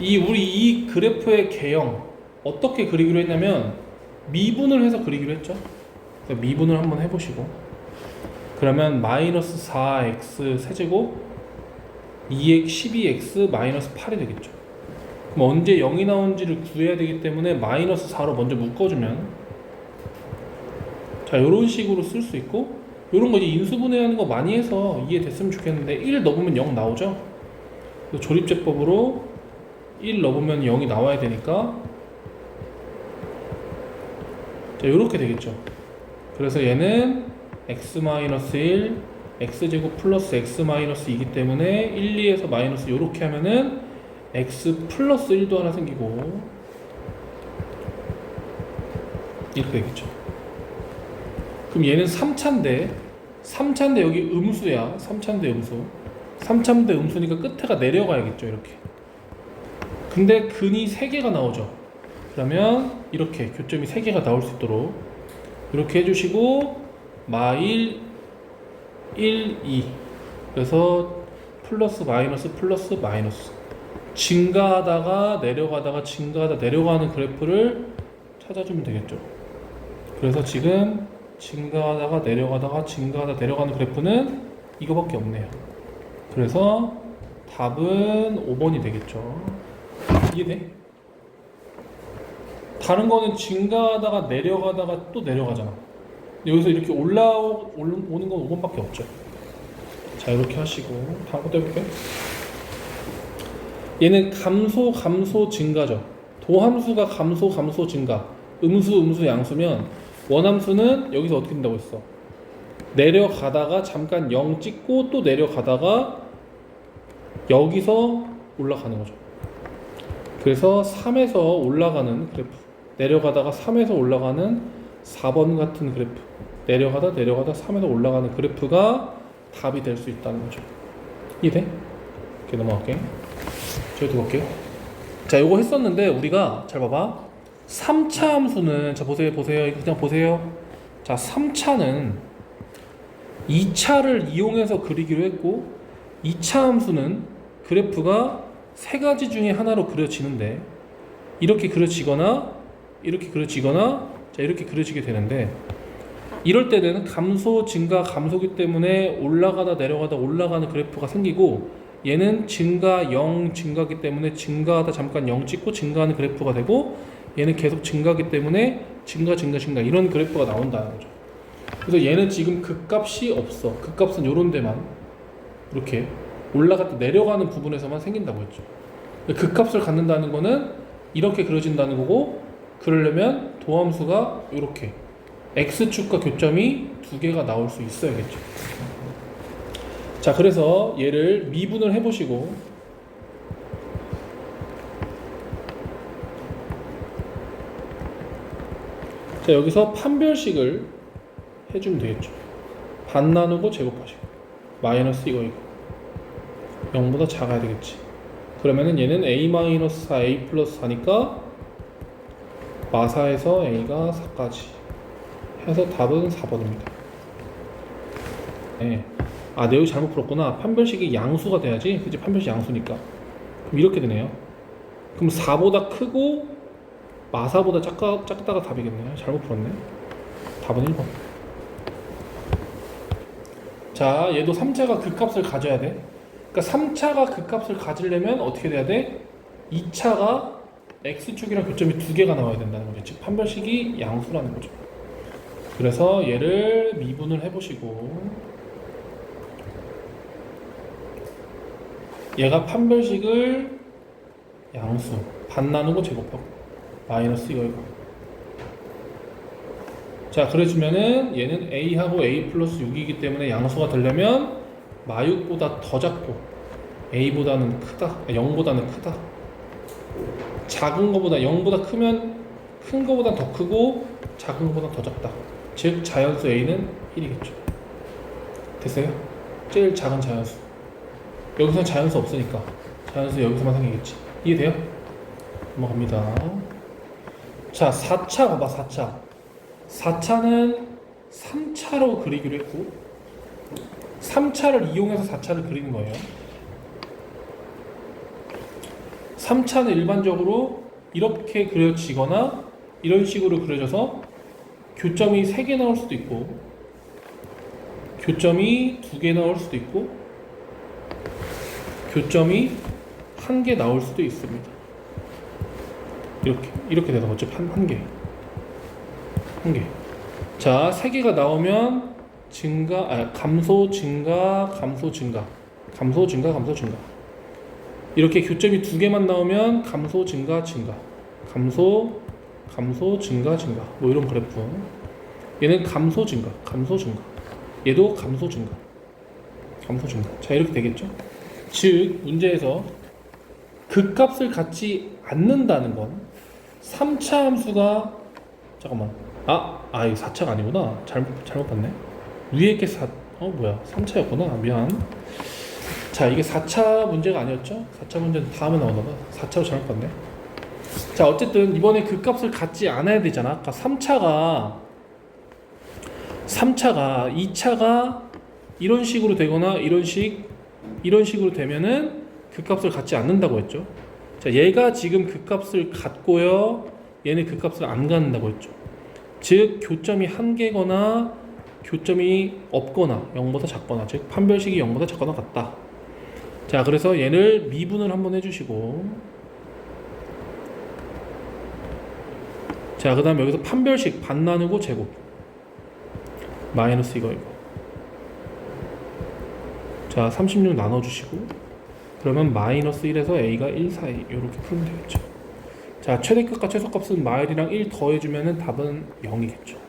이 우리 이 그래프의 개형 어떻게 그리기로 했냐면 미분을 해서 그리기로 했죠. 미분을 한번 해보시고 그러면 마이너스 4x 세제곱 2x 12x 마이너스 8이 되겠죠. 그럼 언제 0이 나온지를 구해야 되기 때문에 마이너스 4로 먼저 묶어주면 자 이런 식으로 쓸 수 있고 이런 거 이제 인수분해하는 거 많이 해서 이해됐으면 좋겠는데 1 넣으면 0 나오죠. 조립제법으로 1 넣으면 0이 나와야 되니까 자 이렇게 되겠죠. 그래서 얘는 x-1 x제곱 플러스 x-2이기 때문에 1, 2에서 마이너스 이렇게 하면은 x 플러스 1도 하나 생기고 이렇게 되겠죠. 그럼 얘는 3차인데 3차인데 여기 음수야. 3차인데 음수. 3차인데 음수니까 끝에가 내려가야겠죠. 이렇게. 근데 근이 3개가 나오죠. 그러면 이렇게 교점이 3개가 나올 수 있도록 이렇게 해주시고 마일 1, 2 그래서 플러스 마이너스 플러스 마이너스 증가하다가 내려가다가 증가하다 내려가는 그래프를 찾아주면 되겠죠. 그래서 지금 증가하다가 내려가다가 증가하다 내려가는 그래프는 이거밖에 없네요. 그래서 답은 5번이 되겠죠. 이해돼? 다른 거는 증가하다가 내려가다가 또 내려가잖아. 여기서 이렇게 올라오는 건 5번밖에 없죠. 자 이렇게 하시고 다음 것도 해볼게요. 얘는 감소 감소 증가죠. 도함수가 감소 감소 증가. 음수 음수 양수면 원함수는 여기서 어떻게 된다고 했어? 내려가다가 잠깐 0 찍고 또 내려가다가 여기서 올라가는 거죠. 그래서 3에서 올라가는 그래프 내려가다가 3에서 올라가는 4번 같은 그래프 내려가다 내려가다 3에서 올라가는 그래프가 답이 될 수 있다는 거죠. 이해돼? 이렇게 넘어갈게. 저희도 볼게요. 자, 요거 했었는데 우리가 잘 봐봐. 3차 함수는 자 보세요, 보세요. 이거 그냥 보세요. 자, 3차는 2차를 이용해서 그리기로 했고 2차 함수는 그래프가 세 가지 중에 하나로 그려지는데 이렇게 그려지거나 이렇게 그려지거나 자 이렇게 그려지게 되는데 이럴 때는 감소 증가 감소기 때문에 올라가다 내려가다 올라가는 그래프가 생기고 얘는 증가 0 증가기 때문에 증가하다 잠깐 0 찍고 증가하는 그래프가 되고 얘는 계속 증가하기 때문에 증가 증가 증가 이런 그래프가 나온다는 거죠. 그래서 얘는 지금 극값이 없어. 극값은 요런 데만 이렇게 올라갔다 내려가는 부분에서만 생긴다고 했죠. 극값을 갖는다는 거는 이렇게 그려진다는 거고 그러려면 도함수가 이렇게 x축과 교점이 두 개가 나올 수 있어야겠죠. 자, 그래서 얘를 미분을 해보시고 자, 여기서 판별식을 해주면 되겠죠. 반 나누고 제곱하시고 마이너스 이거 이거 0보다 작아야 되겠지. 그러면은 얘는 a-4 a 플러스 4니까 마사에서 a가 4까지 해서 답은 4번입니다. 네. 아, 내용이 잘못 풀었구나. 판별식이 양수가 돼야지. 그치? 판별식 양수니까. 그럼 이렇게 되네요. 그럼 4보다 크고 마사보다 작가, 작다가 답이겠네요. 잘못 풀었네. 답은 1번. 자, 얘도 3차가 극값을 가져야 돼. 그러니까 3차가 극값을 가지려면 어떻게 돼야 돼? 2차가 x축이랑 교점이 두 개가 나와야 된다는 거죠. 즉 판별식이 양수라는 거죠. 그래서 얘를 미분을 해보시고 얘가 판별식을 양수 반 나누고 제곱하고 마이너스 이거 이거 자 그래주면은 얘는 a하고 a 플러스 6이기 때문에 양수가 되려면 마육보다 더 작고 a보다는 크다 0보다는 크다. 작은 거보다 0보다 크면 큰 거보다 더 크고 작은 거보다 더 작다. 즉 자연수 a는 1이겠죠. 됐어요? 제일 작은 자연수. 여기서는 자연수 없으니까 자연수 여기서만 생기겠지. 이해돼요? 넘어갑니다. 자 4차 봐봐 4차. 4차는 3차로 그리기로 했고 3차를 이용해서 4차를 그리는 거예요 3차는 일반적으로 이렇게 그려지거나 이런 식으로 그려져서 교점이 3개 나올 수도 있고 교점이 2개 나올 수도 있고 교점이 1개 나올 수도 있습니다. 이렇게 이렇게 되는 거죠. 한, 한 개. 한 개. 자, 세 개가 나오면 증가, 아, 감소, 증가, 감소, 증가. 감소, 증가, 감소, 증가. 이렇게 교점이 두 개만 나오면 감소, 증가, 증가. 감소, 감소, 증가, 증가. 뭐 이런 그래프. 얘는 감소, 증가, 감소, 증가. 얘도 감소, 증가. 감소, 증가. 자, 이렇게 되겠죠? 즉, 문제에서 극값을 갖지 않는다는 건 3차 함수가 잠깐만 아, 아 이거 4차가 아니구나 잘못 잘못 봤네 위에 게 4, 어 뭐야. 3차였구나. 미안. 자 이게 4차 문제가 아니었죠? 4차 문제는 다음에 나오나 봐. 4차로 잘못 봤네. 자 어쨌든 이번에 그 값을 갖지 않아야 되잖아. 아까 3차가 3차가 2차가 이런 식으로 되거나 이런 식 이런 식으로 되면은 그 값을 갖지 않는다고 했죠. 자 얘가 지금 그 값을 갖고요. 얘는 그 값을 안 갖는다고 했죠. 즉 교점이 한 개거나 교점이 없거나 0보다 작거나 즉 판별식이 0보다 작거나 같다. 자 그래서 얘를 미분을 한번 해주시고. 자 그 다음 여기서 판별식 반 나누고 제곱. 마이너스 이거 이거. 자 36 나눠주시고. 그러면 마이너스 1에서 a가 1 사이 이렇게 풀면 되겠죠. 자 최대값과 최소값은 마일이랑 1 더해주면 답은 0이겠죠